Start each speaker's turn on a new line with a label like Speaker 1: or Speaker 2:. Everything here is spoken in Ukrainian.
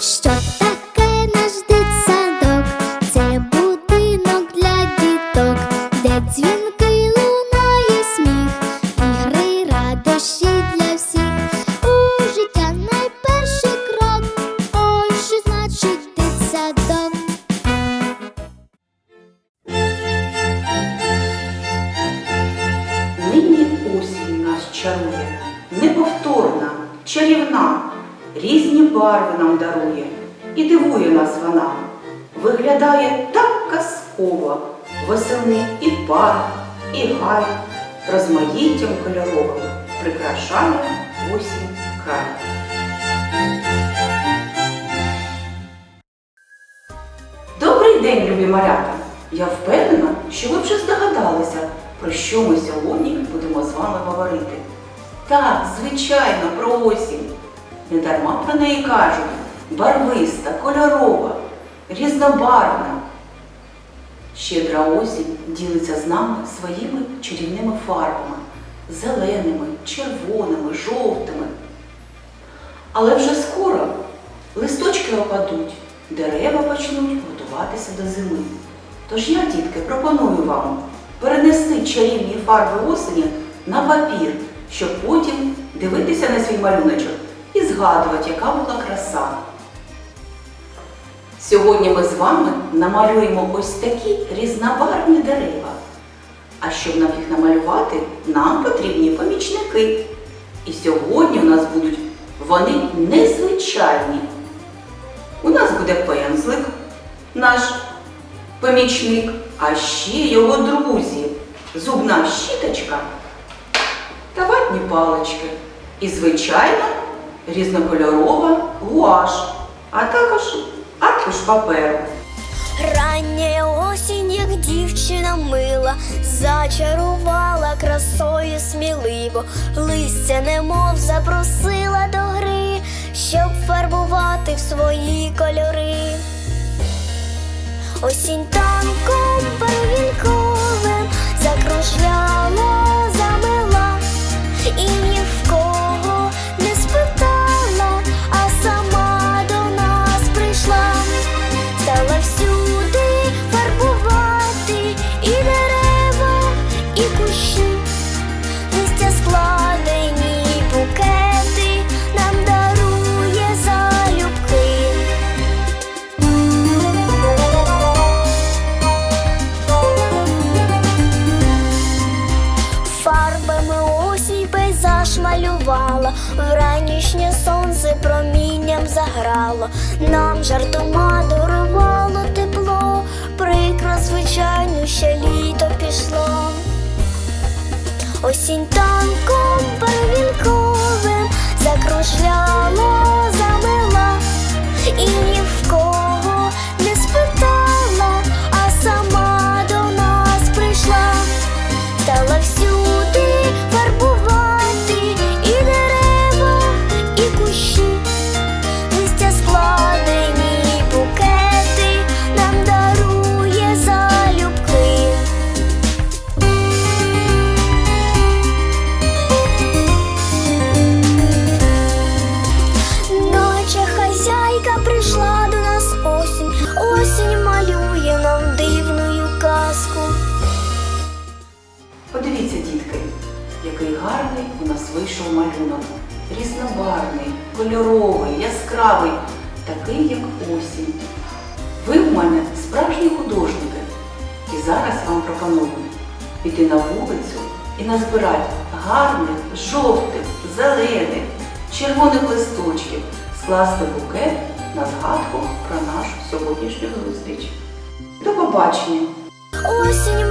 Speaker 1: Що таке наш дитсадок? Це будинок для діток, де дзвінки лунає сміх, ігри, радощі для всіх. У життя найперший крок. Ой, що значить дитсадок?
Speaker 2: Нині осінь нас чарує, неповторна, чарівна, різні барви нам дарує і дивує нас вона. Виглядає так казково, веселий і парк, і гай, розмаїттям кольоровим прикрашає осінь край. Добрий день, любі малята! Я впевнена, що ви вже здогадалися, про що ми сьогодні будемо з вами говорити. Так, звичайно, про осінь. Не дарма про неї кажуть барвиста, кольорова, різнобарвна. Щедра осінь ділиться з нами своїми чарівними фарбами зеленими, червоними, жовтими. Але вже скоро листочки опадуть, дерева почнуть готуватися до зими. Тож я, дітки, пропоную вам перенести чарівні фарби осені на папір, щоб потім дивитися на свій малюночок і згадувати, яка була краса. Сьогодні ми з вами намалюємо ось такі різнобарвні дерева. А щоб нам їх намалювати, нам потрібні помічники. І сьогодні у нас будуть вони незвичайні. У нас буде пензлик, наш помічник, а ще його друзі, зубна щіточка та ватні палички. І, звичайно, різнокольорова гуаш, а також аркуш паперу.
Speaker 3: Рання осінь, як дівчина мила, зачарувала красою сміливо, листя немов запросила до гри, щоб фарбувати в свої кольори. Осінь танком перевінковим і кущі, листя складені, букети нам дарує залюбки. Фарбами осінь пейзаж малювала, вранішнє сонце промінням заграло, нам жартома дарувало
Speaker 2: який гарний у нас вийшов малюнок. Різнобарвний, кольоровий, яскравий, такий, як осінь. Ви у мене справжні художники. І зараз вам пропоную піти на вулицю і назбирати гарних, жовтих, зелених, червоних листочків, скласти букет на згадку про нашу сьогоднішню зустріч. До побачення!
Speaker 3: Осінь